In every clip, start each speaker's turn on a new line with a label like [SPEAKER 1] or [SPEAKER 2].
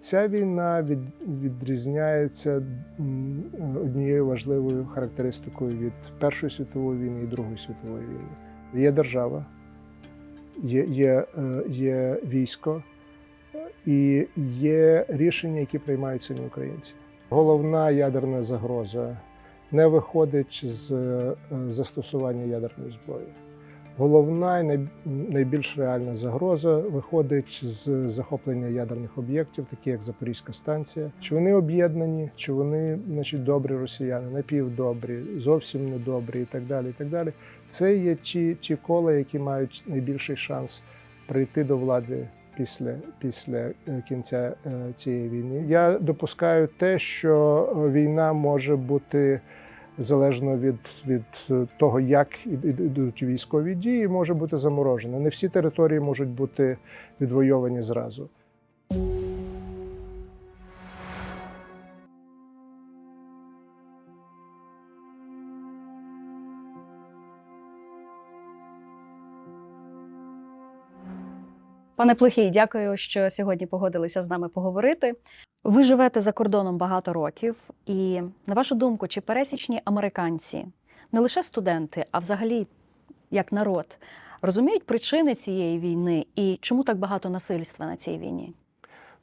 [SPEAKER 1] Ця війна від, відрізняється однією важливою характеристикою від Першої світової війни і Другої світової війни. Є держава, є, є, е, є військо і є рішення, які приймають самі українці. Головна ядерна загроза не виходить з е, застосування ядерної зброї. Головна і най- найбільш реальна загроза виходить з захоплення ядерних об'єктів, такі як Запорізька станція. Чи вони об'єднані, чи вони, значить, добрі росіяни, напівдобрі, зовсім недобрі і так далі. І так далі. Це є ті, ті кола, які мають найбільший шанс прийти до влади після, після е, кінця е, цієї війни. Я допускаю те, що війна може бути залежно від, від е, того, як ідуть військові дії, може бути заморожена. Не всі території можуть бути відвойовані зразу.
[SPEAKER 2] Пане Плохій, дякую, що сьогодні погодилися з нами поговорити. Ви живете за кордоном багато років, і на вашу думку, чи пересічні американці, не лише студенти, а взагалі як народ, розуміють причини цієї війни і чому так багато насильства на цій війні?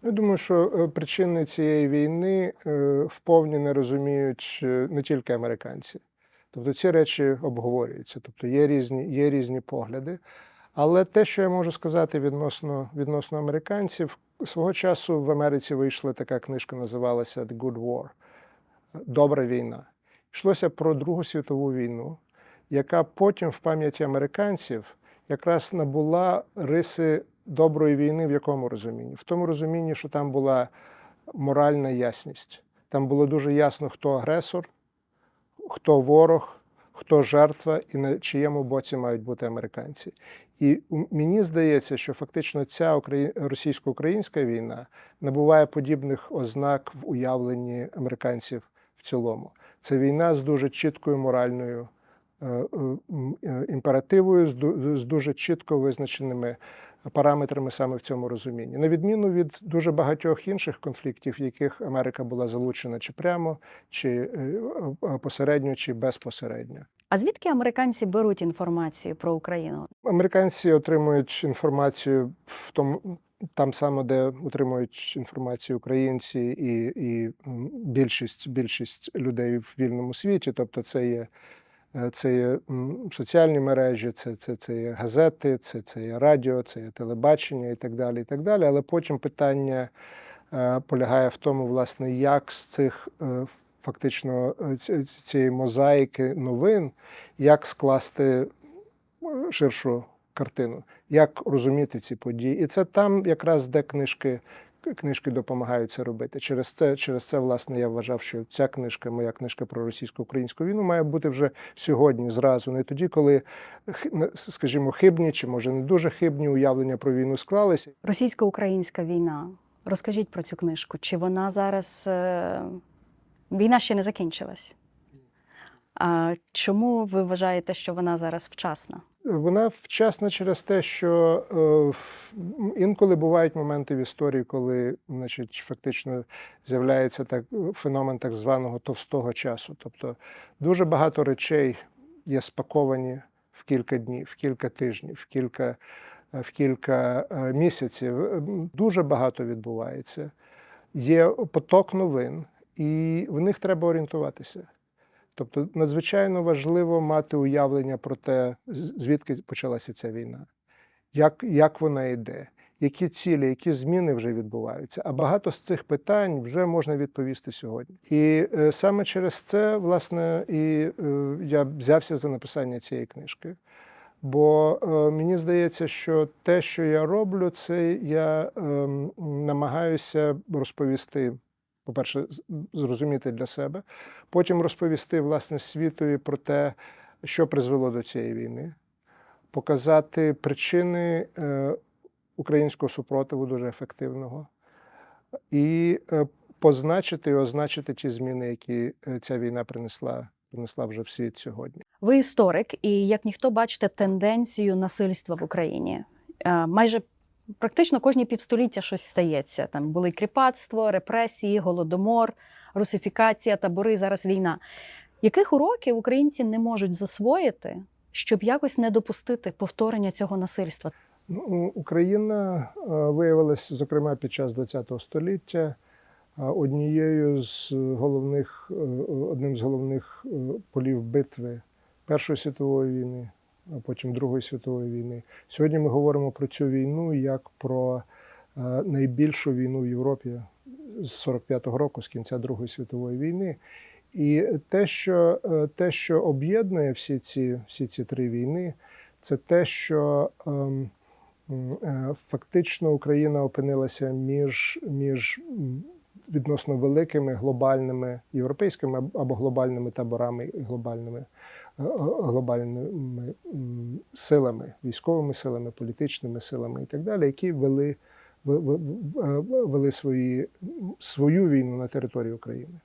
[SPEAKER 1] Я думаю, що е, причини цієї війни е, вповні не розуміють е, не тільки американці. Тобто ці речі обговорюються, тобто є різні, є різні погляди. Але те, що я можу сказати відносно, відносно американців, свого часу в Америці вийшла така книжка, називалася The Good War Добра війна. Йшлося про Другу світову війну, яка потім в пам'яті американців якраз набула риси доброї війни в якому розумінні? В тому розумінні, що там була моральна ясність. Там було дуже ясно, хто агресор, хто ворог, хто жертва і на чиєму боці мають бути американці. І мені здається, що фактично ця російсько-українська війна набуває подібних ознак в уявленні американців в цілому. Це війна з дуже чіткою моральною е, е, е, імперативою, з дуже чітко визначеними параметрами саме в цьому розумінні, на відміну від дуже багатьох інших конфліктів, в яких Америка була залучена чи прямо, чи посередньо, чи безпосередньо.
[SPEAKER 2] А звідки американці беруть інформацію про Україну?
[SPEAKER 1] Американці отримують інформацію в тому. Там саме, де отримують інформацію українці і, і більшість, більшість людей в вільному світі. Тобто, це є, е, це є соціальні мережі, це, це, це є газети, це, це є радіо, це є телебачення і так далі. І так далі. Але потім питання е, полягає в тому, власне, як з цих е, фактично е, цієї мозаїки новин, як скласти е, ширшу картину, як розуміти ці події. І це там якраз де книжки. Книжки допомагають це робити. Через це, через це, власне, я вважав, що ця книжка, моя книжка про російсько-українську війну, має бути вже сьогодні, зразу, не тоді, коли, скажімо, хибні чи може не дуже хибні уявлення про війну склалися.
[SPEAKER 2] Російсько-українська війна. Розкажіть про цю книжку. Чи вона зараз е, війна ще не закінчилась? А чому ви вважаєте, що вона зараз вчасна?
[SPEAKER 1] Вона вчасна через те, що е, інколи бувають моменти в історії, коли значить, фактично з'являється так феномен так званого товстого часу. Тобто дуже багато речей є спаковані в кілька днів, в кілька тижнів, в кілька, е, в кілька е, місяців. Дуже багато відбувається. Є поток новин, і в них треба орієнтуватися. Тобто надзвичайно важливо мати уявлення про те, звідки почалася ця війна, як, як вона йде, які цілі, які зміни вже відбуваються. А багато з цих питань вже можна відповісти сьогодні. І е, саме через це, власне, і е, я взявся за написання цієї книжки. Бо е, мені здається, що те, що я роблю, це я ем, намагаюся розповісти, по-перше, зрозуміти для себе, потім розповісти власне світові про те, що призвело до цієї війни, показати причини е, українського супротиву дуже ефективного, і е, позначити і означити ті зміни, які е, ця війна принесла, принесла вже в світ сьогодні.
[SPEAKER 2] Ви історик, і як ніхто бачите тенденцію насильства в Україні. Майже практично кожні півстоліття щось стається. Там були кріпацтво, репресії, голодомор, русифікація, табори, зараз війна. Яких уроків українці не можуть засвоїти, щоб якось не допустити повторення цього насильства?
[SPEAKER 1] Ну, Україна е, виявилася, зокрема, під час ХХ століття е, однією з головних, е, одним з головних полів битви Першої світової війни, а потім Другої світової війни. Сьогодні ми говоримо про цю війну як про е, найбільшу війну в Європі з 45-го року, з кінця Другої світової війни. І те, що, е, те, що об'єднує всі ці, всі ці три війни, це те, що ем, е, фактично Україна опинилася між, між відносно великими глобальними європейськими або глобальними таборами і глобальними, глобальними силами, військовими силами, політичними силами і так далі, які вели, вели свої, свою війну на території України.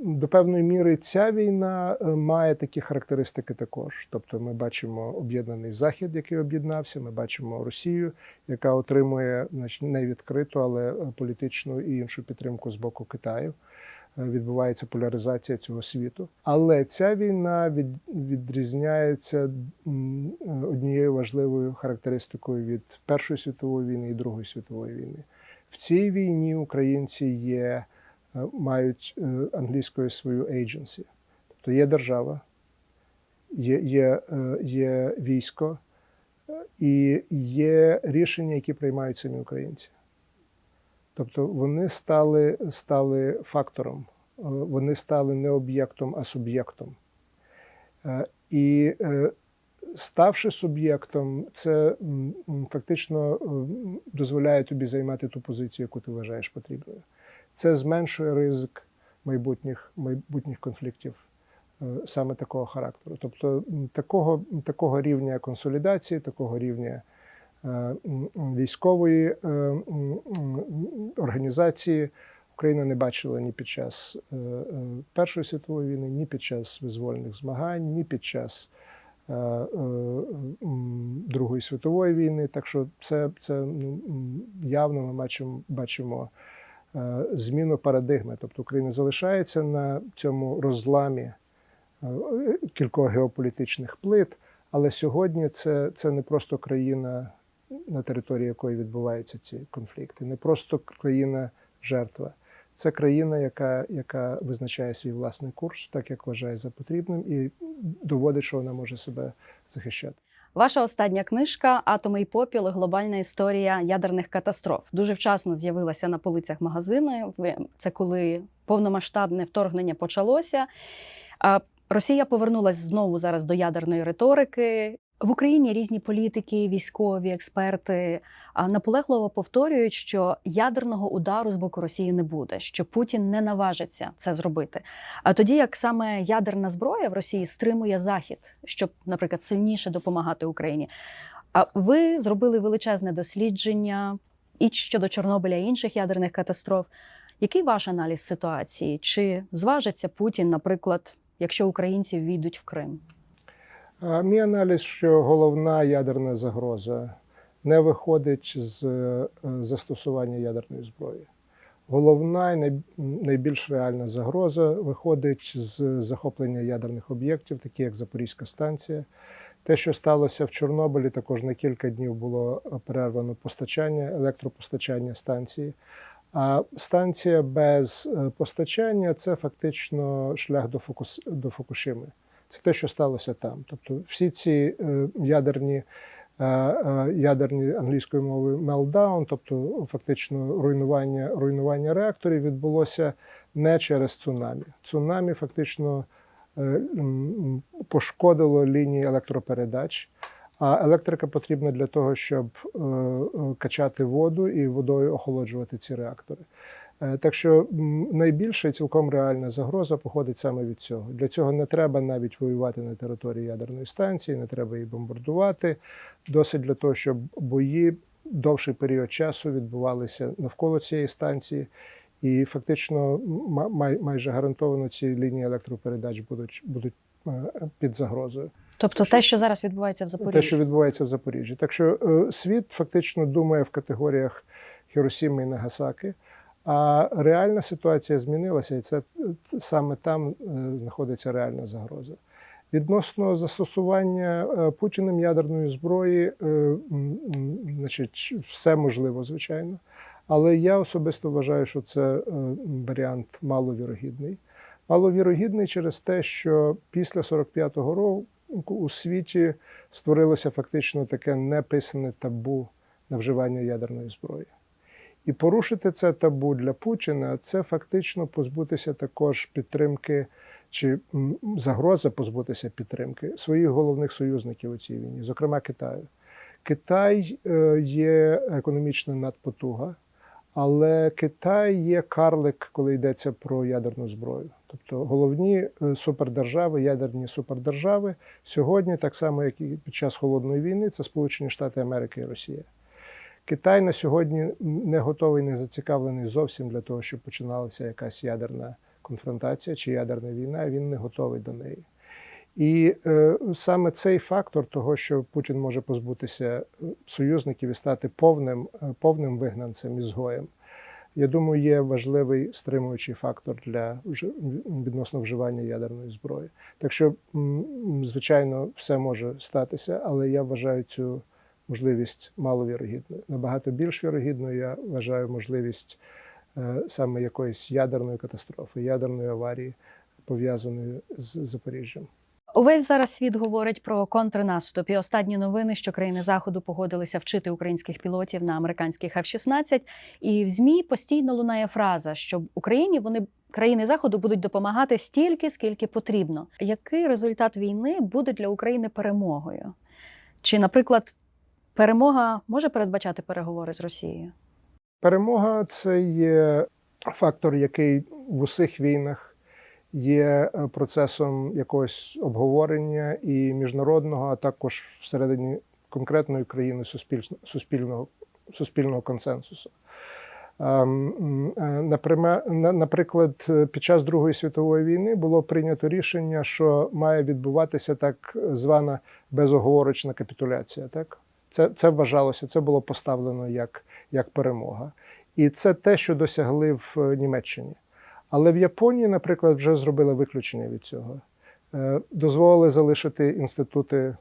[SPEAKER 1] До певної міри ця війна е, має такі характеристики також. Тобто ми бачимо об'єднаний Захід, який об'єднався, ми бачимо Росію, яка отримує значить, не відкриту, але е, політичну і іншу підтримку з боку Китаю. Відбувається поляризація цього світу. Але ця війна від, відрізняється однією важливою характеристикою від Першої світової війни і Другої світової війни. В цій війні українці є е, мають е, англійською свою agency. Тобто є держава, є, є, е, є військо і є рішення, які приймають самі українці. Тобто вони стали, стали фактором, е, вони стали не об'єктом, а суб'єктом. Е, І е, ставши суб'єктом, це фактично дозволяє тобі займати ту позицію, яку ти вважаєш потрібною це зменшує ризик майбутніх, майбутніх конфліктів саме такого характеру. Тобто такого, такого рівня консолідації, такого рівня військової е, м, м, організації Україна не бачила ні під час е, е, Першої світової війни, ні під час визвольних змагань, ні під час е, е, Другої світової війни. Так що це, це явно ми бачимо, бачимо е, зміну парадигми. Тобто Україна залишається на цьому розламі е, кількох геополітичних плит, але сьогодні це, це не просто країна, на території якої відбуваються ці конфлікти, не просто країна жертва. Це країна, яка, яка визначає свій власний курс, так як вважає за потрібним, і доводить, що вона може себе захищати.
[SPEAKER 2] Ваша остання книжка Атоми і попіл. Глобальна історія ядерних катастроф дуже вчасно з'явилася на полицях магазину. Це коли повномасштабне вторгнення почалося. Росія повернулася знову зараз до ядерної риторики. В Україні різні політики, військові експерти наполегливо повторюють, що ядерного удару з боку Росії не буде, що Путін не наважиться це зробити. А тоді як саме ядерна зброя в Росії стримує Захід, щоб, наприклад, сильніше допомагати Україні. А ви зробили величезне дослідження і щодо Чорнобиля і інших ядерних катастроф. Який ваш аналіз ситуації? Чи зважиться Путін, наприклад, якщо українці війдуть в Крим?
[SPEAKER 1] Мій аналіз, що головна ядерна загроза не виходить з е, застосування ядерної зброї. Головна і найбільш реальна загроза виходить з захоплення ядерних об'єктів, такі як Запорізька станція. Те, що сталося в Чорнобилі, також на кілька днів було перервано постачання, електропостачання станції. А станція без е, постачання це фактично шлях до Фукушими. Це те, що сталося там. Тобто всі ці е, ядерні, е, е, ядерні англійською мовою meltdown, тобто фактично руйнування, руйнування реакторів відбулося не через цунамі. Цунамі фактично пошкодило лінії електропередач. А електрика потрібна для того, щоб качати воду і водою охолоджувати ці реактори. Е, Так що найбільша цілком реальна загроза походить саме від цього. Для цього не треба навіть воювати на території ядерної станції, не треба її бомбардувати. Досить для того, щоб бої довший період часу відбувалися навколо цієї станції, і фактично ма- май- майже гарантовано ці лінії електропередач будуть, будуть е, під загрозою.
[SPEAKER 2] Тобто те, що зараз відбувається в Запоріжжі.
[SPEAKER 1] те, що відбувається в Запоріжжі. Так що е, світ фактично думає в категоріях Хіросіми і Нагасаки, а реальна ситуація змінилася, і це, саме там е, знаходиться реальна загроза. Відносно застосування е, Путіним ядерної зброї, е, значить, все можливо, звичайно. Але я особисто вважаю, що це варіант маловірогідний. Маловірогідний через те, що після 45-го року у світі створилося фактично таке неписане табу на вживання ядерної зброї. І порушити це табу для Путіна це фактично позбутися також підтримки чи загроза позбутися підтримки своїх головних союзників у цій війні, зокрема Китаю. Китай е, є економічна надпотуга, але Китай є карлик, коли йдеться про ядерну зброю. Тобто головні е, супердержави, ядерні супердержави сьогодні, так само як і під час холодної війни, це Сполучені Штати Америки і Росія. Китай на сьогодні не готовий, не зацікавлений зовсім для того, щоб починалася якась ядерна конфронтація чи ядерна війна. Він не готовий до неї. І е, саме цей фактор того, що Путін може позбутися е, союзників і стати повним, е, повним вигнанцем ізгоєм, я думаю, є важливий стримуючий фактор для відносно вживання ядерної зброї. Так що, звичайно, все може статися, але я вважаю цю можливість маловірогідною. Набагато більш вірогідною я вважаю можливість е, саме якоїсь ядерної катастрофи, ядерної аварії, пов'язаної з Запоріжжям.
[SPEAKER 2] Увесь зараз світ говорить про контрнаступ. І останні новини, що країни заходу погодилися вчити українських пілотів на американських F-16. І в змі постійно лунає фраза, що Україні вони країни заходу будуть допомагати стільки, скільки потрібно. Який результат війни буде для України перемогою? Чи, наприклад, перемога може передбачати переговори з Росією?
[SPEAKER 1] Перемога це є фактор, який в усіх війнах є е, процесом якогось обговорення і міжнародного, а також всередині конкретної країни суспільного, суспільного консенсусу. Ем, е, Наприклад, під час Другої світової війни було прийнято рішення, що має відбуватися так звана безоговорочна капітуляція. Так? Це, це вважалося, це було поставлено як, як перемога. І це те, що досягли в е, Німеччині. Але в Японії, наприклад, вже зробили виключення від цього. Е, Дозволили залишити інститути е,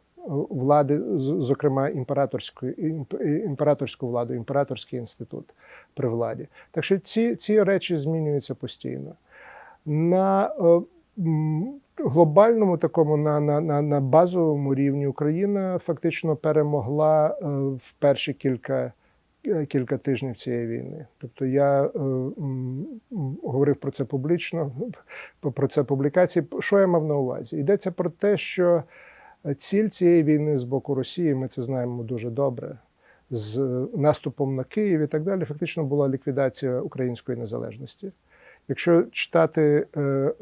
[SPEAKER 1] влади, зокрема імператорську, імп- імператорську владу, імператорський інститут при владі. Так що ці, ці речі змінюються постійно. На глобальному такому на, на, на, на базовому рівні Україна фактично перемогла е, в перші кілька, е, кілька тижнів цієї війни. Тобто я е, говорив про це публічно, про це публікації. Що я мав на увазі? Йдеться про те, що ціль цієї війни з боку Росії, ми це знаємо дуже добре. З наступом на Київ і так далі, фактично була ліквідація української незалежності. Якщо читати е, е,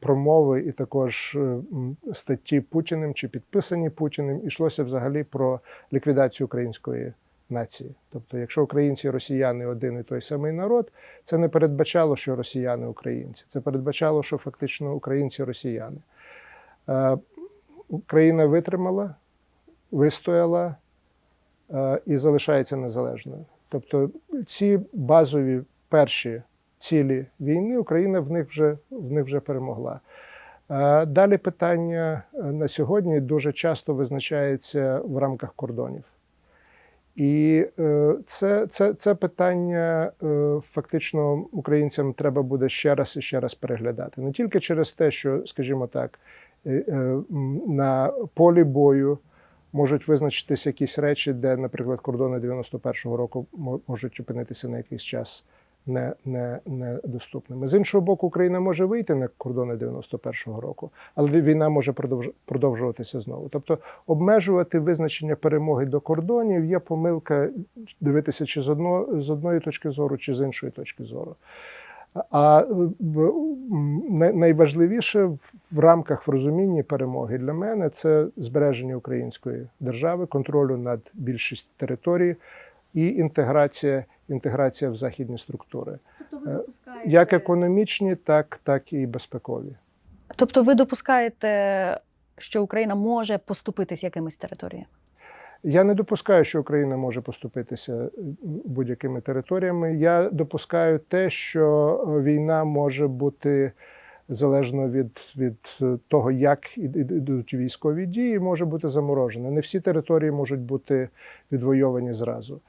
[SPEAKER 1] промови і також е, статті Путіним чи підписані Путіним, йшлося взагалі про ліквідацію української нації. Тобто, якщо українці і росіяни один і той самий народ, це не передбачало, що росіяни українці. Це передбачало, що фактично українці росіяни. Е, Україна витримала, вистояла е, і залишається незалежною. Тобто ці базові перші цілі війни Україна в них вже, в них вже перемогла. Е, Далі питання е, на сьогодні дуже часто визначається в рамках кордонів. І е, це, це, це питання фактично українцям треба буде ще раз і ще раз переглядати. Не тільки через те, що, скажімо так, на полі бою можуть визначитися якісь речі, де, наприклад, кордони 91-го року можуть опинитися на якийсь час не, не. З іншого боку, Україна може вийти на кордони 91-го року, але війна може продовж- продовжуватися знову. Тобто обмежувати визначення перемоги до кордонів є помилка дивитися чи з, одно, з одної точки зору, чи з іншої точки зору. А найважливіше в рамках в розумінні перемоги для мене це збереження української держави, контролю над більшістю території і інтеграція, інтеграція в західні структури,
[SPEAKER 2] Тобто
[SPEAKER 1] ви як економічні, так, так і безпекові.
[SPEAKER 2] Тобто ви допускаєте що Україна може поступитись якимись територіями?
[SPEAKER 1] Я не допускаю, що Україна може поступитися е, будь-якими територіями. Я допускаю те, що е, війна може бути залежно від, від е, того, як ідуть військові дії, може бути заморожена. Не всі території можуть бути відвойовані зразу.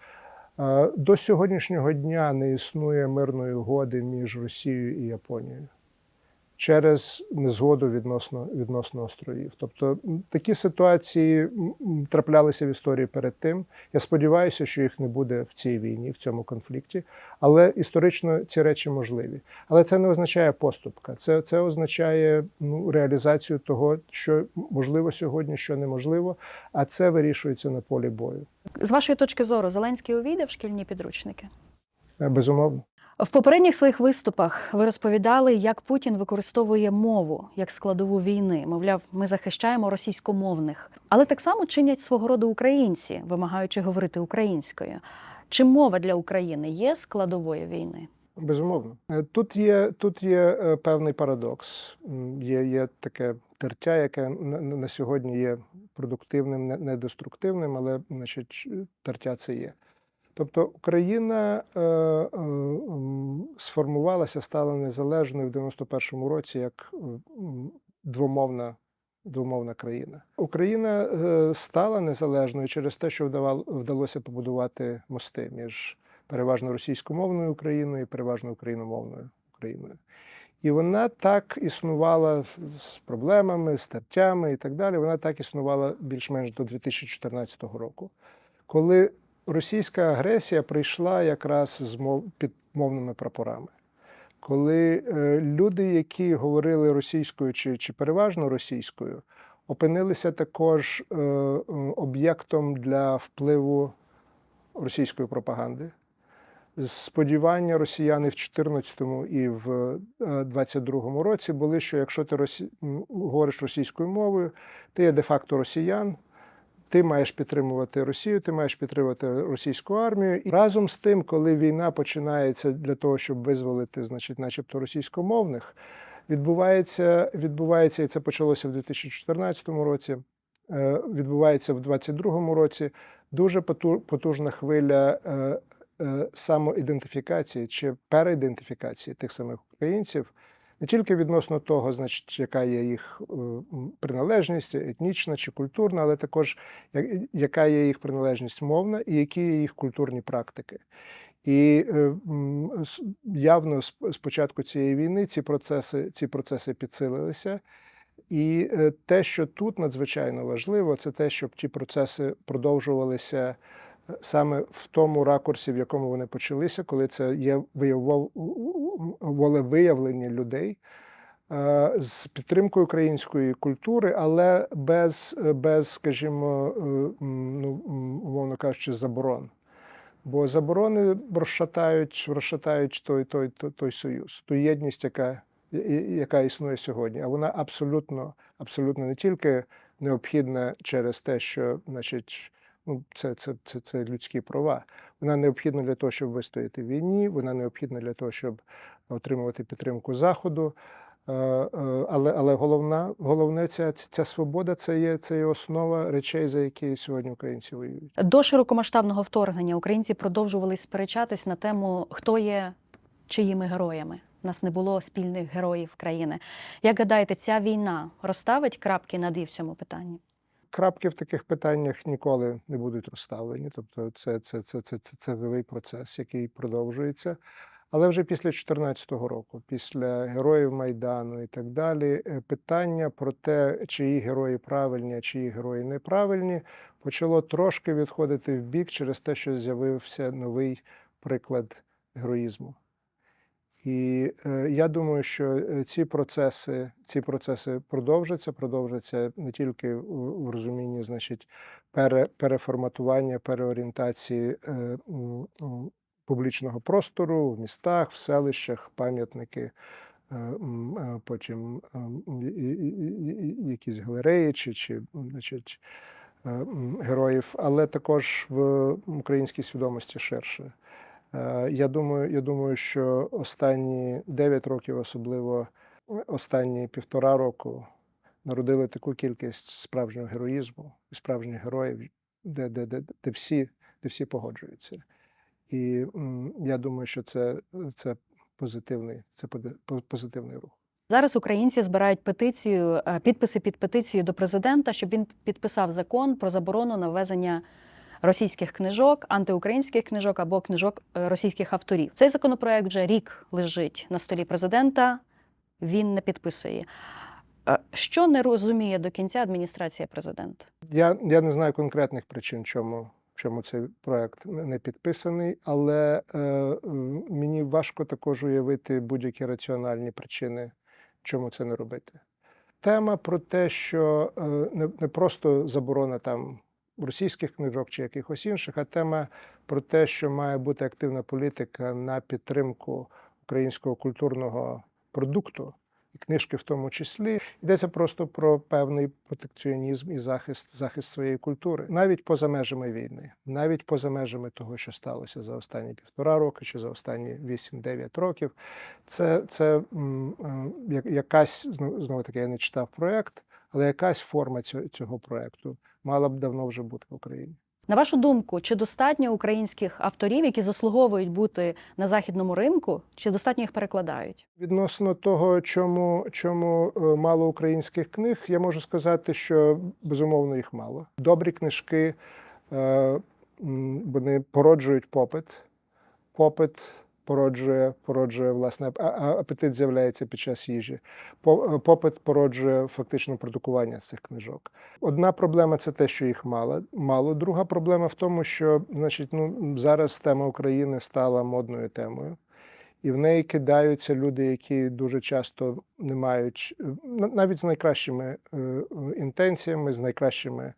[SPEAKER 1] До сьогоднішнього дня не існує мирної угоди між Росією і Японією через незгоду відносно, відносно островів. Тобто такі ситуації траплялися в історії перед тим. Я сподіваюся, що їх не буде в цій війні, в цьому конфлікті. Але історично ці речі можливі. Але це не означає поступка. Це, це означає ну, реалізацію того, що можливо сьогодні, що неможливо, а це вирішується на полі бою.
[SPEAKER 2] З вашої точки зору, Зеленський увійде в шкільні підручники?
[SPEAKER 1] Е, Безумовно.
[SPEAKER 2] В попередніх своїх виступах ви розповідали, як Путін використовує мову як складову війни. Мовляв, ми захищаємо російськомовних, але так само чинять свого роду українці, вимагаючи говорити українською. Чи мова для України є складовою війни?
[SPEAKER 1] Безумовно, Е, тут є тут є е, певний парадокс. Є, є таке тертя, яке на, на сьогодні є продуктивним, не, не деструктивним, але значить, тертя це є. Тобто Україна е, е, сформувалася, стала незалежною в 91-му році як е, двомовна. Двомовна країна. Україна е, стала незалежною через те, що вдалося побудувати мости між переважно російськомовною Україною і переважно україномовною Україною. І вона так існувала з проблемами, з тертями і так далі. Вона так існувала більш-менш до 2014 року, коли російська агресія прийшла якраз з мов під мовними прапорами. Коли е, люди, які говорили російською чи, чи переважно російською, опинилися також е, е, об'єктом для впливу російської пропаганди. Сподівання росіян і в 14-му і в е, 22-му році були, що якщо ти росі... говориш російською мовою, ти є де-факто росіян, ти маєш підтримувати Росію, ти маєш підтримувати російську армію. І разом з тим, коли війна починається для того, щоб визволити, значить, начебто російськомовних, відбувається, відбувається, і це почалося в 2014 році. е, Відбувається в 2022 році дуже поту- потужна хвиля е, е, самоідентифікації чи переідентифікації тих самих українців, не тільки відносно того, значить, яка є їх е, приналежність, етнічна чи культурна, але також яка є їх приналежність мовна і які є їх культурні практики. І е, явно з початку цієї війни ці процеси, ці процеси підсилилися. І е, те, що тут надзвичайно важливо, це те, щоб ті процеси продовжувалися саме в тому ракурсі, в якому вони почалися, коли це є волевиявлення людей е, з підтримкою української культури, але без, без скажімо, е, ну, умовно кажучи, заборон. Бо заборони розшатають, розшатають той, той, той, той союз, ту єдність, яка, яка існує сьогодні. А вона абсолютно, абсолютно не тільки необхідна через те, що значить, ну, це, це, це, це людські права. Вона необхідна для того, щоб вистояти в війні, вона необхідна для того, щоб отримувати підтримку Заходу. Е, е, Але, але головна, головне, ця, ця свобода це є, це є основа речей, за які сьогодні українці воюють.
[SPEAKER 2] До широкомасштабного вторгнення українці продовжували сперечатись на тему, хто є чиїми героями. У нас не було спільних героїв країни. Як гадаєте, ця війна розставить крапки над «і» в цьому питанні?
[SPEAKER 1] Крапки в таких питаннях ніколи не будуть розставлені. Тобто, це, це, це, це, це, це живий процес, який продовжується. Але вже після 2014 року, після героїв Майдану і так далі, е, питання про те, чиї герої правильні, а чиї герої неправильні, почало трошки відходити в бік через те, що з'явився новий приклад героїзму. І е, я думаю, що е, ці процеси, ці процеси продовжаться, продовжаться не тільки в, в розумінні, значить, пере, переформатування, переорієнтації е, публічного простору в містах, в селищах, пам'ятники, е, е, потім е, і- якісь галереї чи, чи значить, е, героїв, але також в українській свідомості ширше. Е, Я думаю, я думаю, що останні 9 років, особливо е, останні півтора року, народили таку кількість справжнього героїзму і справжніх героїв, де, де, де, де, всі, де всі погоджуються. І я думаю, що це, це позитивний, це позитивний рух.
[SPEAKER 2] Зараз українці збирають петицію, е, підписи під петицією до президента, щоб він підписав закон про заборону на ввезення російських книжок, антиукраїнських книжок або книжок е, російських авторів. Цей законопроект вже рік лежить на столі президента. Він не підписує. Е, Що не розуміє до кінця адміністрація президента?
[SPEAKER 1] Я, я не знаю конкретних причин, чому, чому цей проект не підписаний, але е, мені важко також уявити будь-які раціональні причини, чому це не робити. Тема про те, що е, не, не просто заборона там російських книжок чи якихось інших, а тема про те, що має бути активна політика на підтримку українського культурного продукту і книжки в тому числі. Йдеться просто про певний протекціонізм і захист, захист своєї культури, навіть поза межами війни, навіть поза межами того, що сталося за останні півтора роки чи за останні 8-9 років. Це, це е, якась знову таки, я не читав проект, але якась форма цього, цього проекту мала б давно вже бути в Україні.
[SPEAKER 2] На вашу думку, чи достатньо українських авторів, які заслуговують бути на західному ринку, чи достатньо їх перекладають?
[SPEAKER 1] Відносно того, чому, чому е, мало українських книг, я можу сказати, що безумовно їх мало. Добрі книжки е, вони породжують попит. Попит породжує, породжує власне апетит з'являється під час їжі. Е, Попит породжує фактично продукування цих книжок. Одна проблема це те, що їх мало. мало. Друга проблема в тому, що значить, ну, зараз тема України стала модною темою. І в неї кидаються люди, які дуже часто не мають е, навіть з найкращими е, інтенціями, з найкращими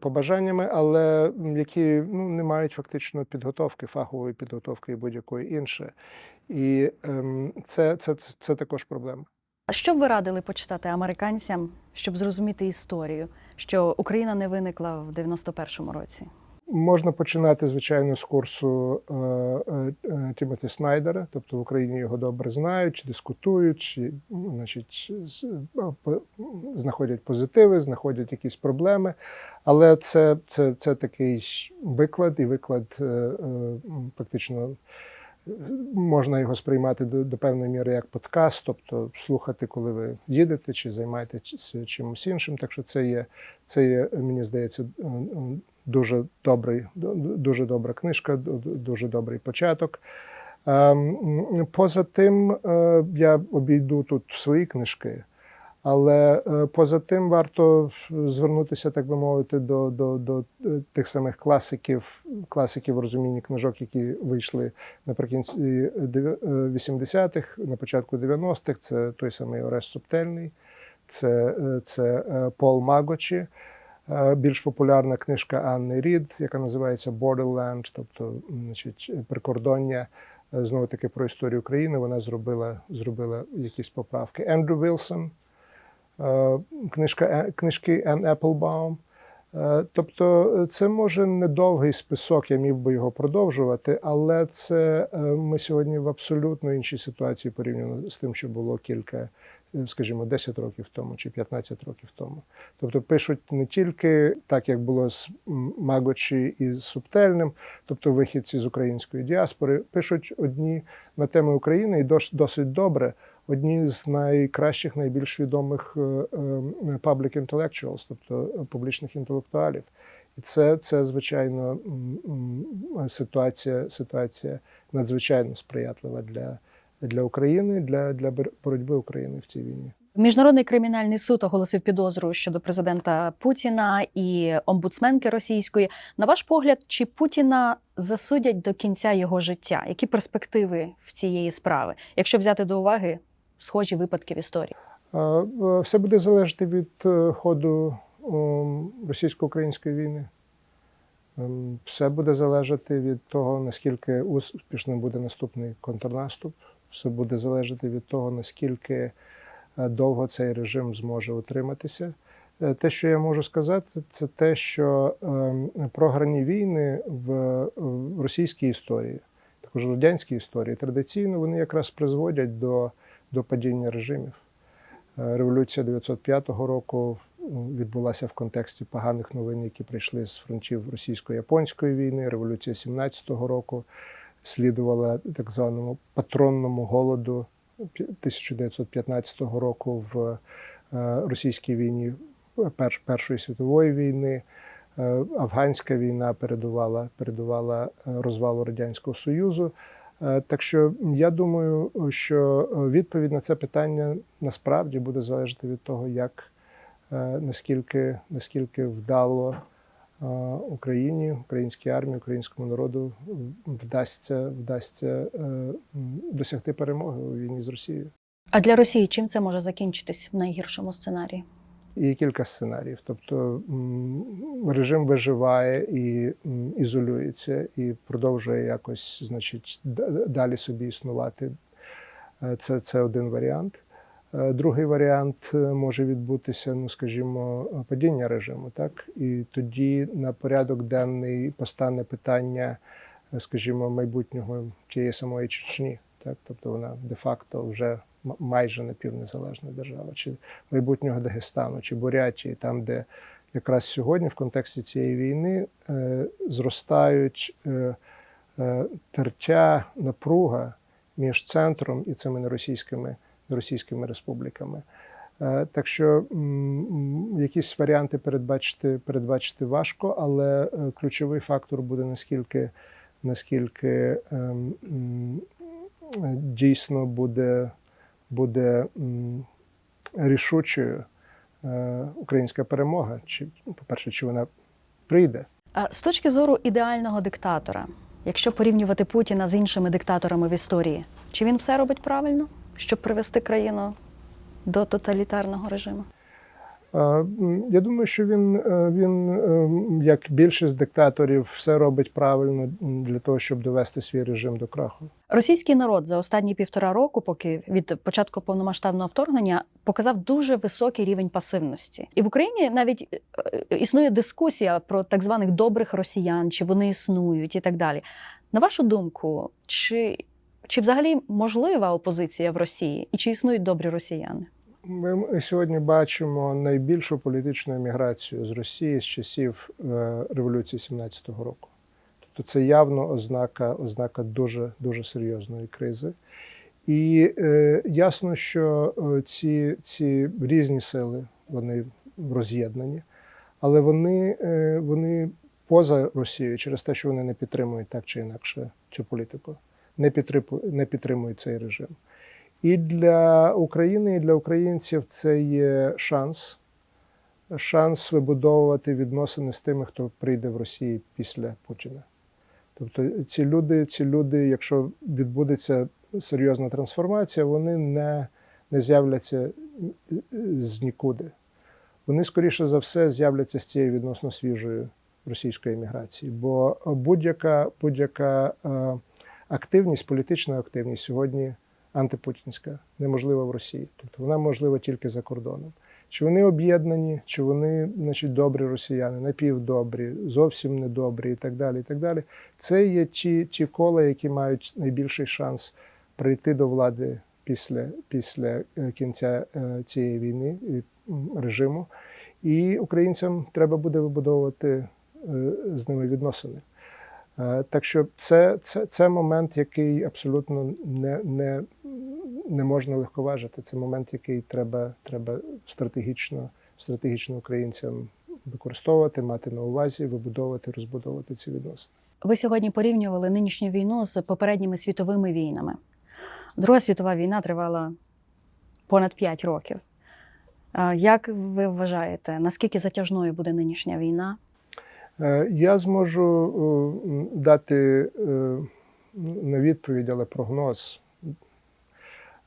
[SPEAKER 1] побажаннями, але які ну, не мають фактично підготовки, фахової підготовки і будь-якої інше. І ем, це, це, це, це також проблема.
[SPEAKER 2] А що б ви радили почитати американцям, щоб зрозуміти історію, що Україна не виникла в 91-му році?
[SPEAKER 1] Можна починати, звичайно, з курсу е, е, е, Тімоті Снайдера, тобто в Україні його добре знають, дискутують, ну, значить, по- знаходять позитиви, знаходять якісь проблеми. Але це, це, це такий виклад, і виклад фактично можна його сприймати до, до певної міри як подкаст, тобто слухати, коли ви їдете чи займаєтесь чимось іншим. Так що це є, це є, мені здається, дуже добрий, дуже добра книжка, ду- ду- дуже добрий початок. Ем, Поза тим, е, я обійду тут свої книжки, але е, поза тим варто звернутися, так би мовити, до, до, до е, тих самих класиків, класиків в розумінні книжок, які вийшли наприкінці е, 80-х, на початку 90-х. Це той самий Орест Субтельний, це, це Пол Магочі. Е, Більш популярна книжка Анни Рід, яка називається Borderland, тобто значить, прикордоння. Е, Знову таки про історію України. Вона зробила, зробила якісь поправки. Ендрю Вілсон, книжка, Е- книжки Енн Еплбаум. Тобто це може недовгий список, я міг би його продовжувати, але це ми сьогодні в абсолютно іншій ситуації порівняно з тим, що було кілька, скажімо, 10 років тому чи 15 років тому. Тобто пишуть не тільки так, як було з Магочі і з Субтельним, тобто вихідці з української діаспори, пишуть одні на теми України і досить добре. Одні з найкращих, найбільш відомих е, е, public intellectuals, тобто е, публічних інтелектуалів. І це, це звичайно, ситуація, ситуація надзвичайно сприятлива для, для України, для, для боротьби України в цій війні.
[SPEAKER 2] Міжнародний кримінальний суд оголосив підозру щодо президента Путіна і омбудсменки російської. На ваш погляд, чи Путіна засудять до кінця його життя? Які перспективи в цієї справи, якщо взяти до уваги схожі випадки в історії?
[SPEAKER 1] Все буде залежати від е, ходу російсько-української війни. Ем, Все буде залежати від того, наскільки успішним буде наступний контрнаступ. Все буде залежати від того, наскільки е, довго цей режим зможе утриматися. Е, Те, що я можу сказати, це те, що ем, програні війни в, російській історії, також радянській історії, традиційно вони якраз призводять до, до падіння режимів. Е, Революція 905 року відбулася в контексті поганих новин, які прийшли з фронтів російсько-японської війни. Революція 17-го року слідувала так званому патронному голоду пі- 1915 року в е, російській війні Пер- Першої світової війни. Е, Афганська війна передувала, передувала е, розвалу Радянського Союзу. Так що я думаю, що відповідь на це питання насправді буде залежати від того, як наскільки, наскільки вдало Україні, українській армії, українському народу вдасться, вдасться е, досягти перемоги у війні з Росією.
[SPEAKER 2] А для Росії чим це може закінчитись в найгіршому сценарії?
[SPEAKER 1] І кілька сценаріїв. Тобто режим виживає і ізолюється, і продовжує якось, значить, далі собі існувати. Е, Це, це один варіант. Е, Другий варіант е, може відбутися, ну скажімо, падіння режиму, так? І тоді на порядок денний постане питання, е, скажімо, майбутнього тієї самої Чечні, так, тобто вона де-факто вже майже напівнезалежна держава, чи майбутнього Дагестану, чи Бурятії, там, де якраз сьогодні в контексті цієї війни е, зростають е, е, тертя, напруга між центром і цими неросійськими, неросійськими республіками. Е, Так що якісь варіанти передбачити, передбачити важко, але е, ключовий фактор буде наскільки, наскільки ем, дійсно буде, буде рішучою е, українська перемога. Чи, по-перше, чи вона прийде?
[SPEAKER 2] А з точки зору ідеального диктатора, якщо порівнювати Путіна з іншими диктаторами в історії, чи він все робить правильно, щоб привести країну до тоталітарного режиму?
[SPEAKER 1] Е, Я думаю, що він, е, він, е, як більшість диктаторів, все робить правильно для того, щоб довести свій режим до краху.
[SPEAKER 2] Російський народ за останні півтора року, поки від початку повномасштабного вторгнення, показав дуже високий рівень пасивності. І в Україні навіть існує дискусія про так званих добрих росіян, чи вони існують і так далі. На вашу думку, чи, чи взагалі можлива опозиція в Росії, і чи існують добрі росіяни?
[SPEAKER 1] Ми сьогодні бачимо найбільшу політичну еміграцію з Росії з часів е, революції 17-го року. Тобто це явно ознака, ознака дуже, дуже серйозної кризи. І е, ясно, що е, ці, ці різні сили вони роз'єднані, але вони, е, вони поза Росією через те, що вони не підтримують так чи інакше цю політику, не підтримують, цей режим. І для України, і для українців це є шанс, шанс вибудовувати відносини з тими, хто прийде в Росії після Путіна. Тобто ці люди, ці люди, якщо відбудеться серйозна трансформація, вони не, не з'являться з нікуди. Вони, скоріше за все, з'являться з цієї відносно свіжої російської еміграції. Бо будь-яка, будь-яка е, активність, політична активність сьогодні антипутінська, неможлива в Росії. Тобто вона можлива тільки за кордоном. Чи вони об'єднані, чи вони, значить, добрі росіяни, напівдобрі, зовсім недобрі і так далі. і так далі. Це є ті, ті кола, які мають найбільший шанс прийти до влади після, після е, кінця е, цієї війни і режиму. І українцям треба буде вибудовувати е, з ними відносини. Е, Так що це, це, це момент, який абсолютно не, не, не можна легковажити. Це момент, який треба, треба стратегічно, стратегічно українцям використовувати, мати на увазі, вибудовувати, розбудовувати ці відносини.
[SPEAKER 2] Ви сьогодні порівнювали нинішню війну з попередніми світовими війнами. Друга світова війна тривала понад 5 років. Як ви вважаєте, наскільки затяжною буде нинішня війна?
[SPEAKER 1] Е, Я зможу е, дати не відповідь, але прогноз.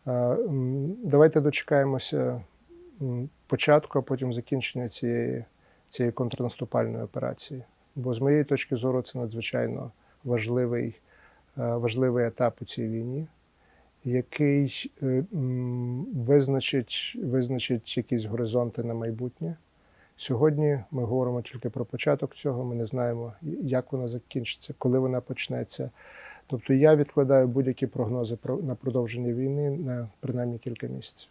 [SPEAKER 1] Е, Давайте дочекаємося початку, а потім закінчення цієї, цієї контрнаступальної операції. Бо з моєї точки зору це надзвичайно важливий, важливий етап у цій війні, який визначить, визначить якісь горизонти на майбутнє. Сьогодні ми говоримо тільки про початок цього. Ми не знаємо, як вона закінчиться, коли вона почнеться. Тобто я відкладаю будь-які прогнози про на продовження війни на принаймні кілька місяців.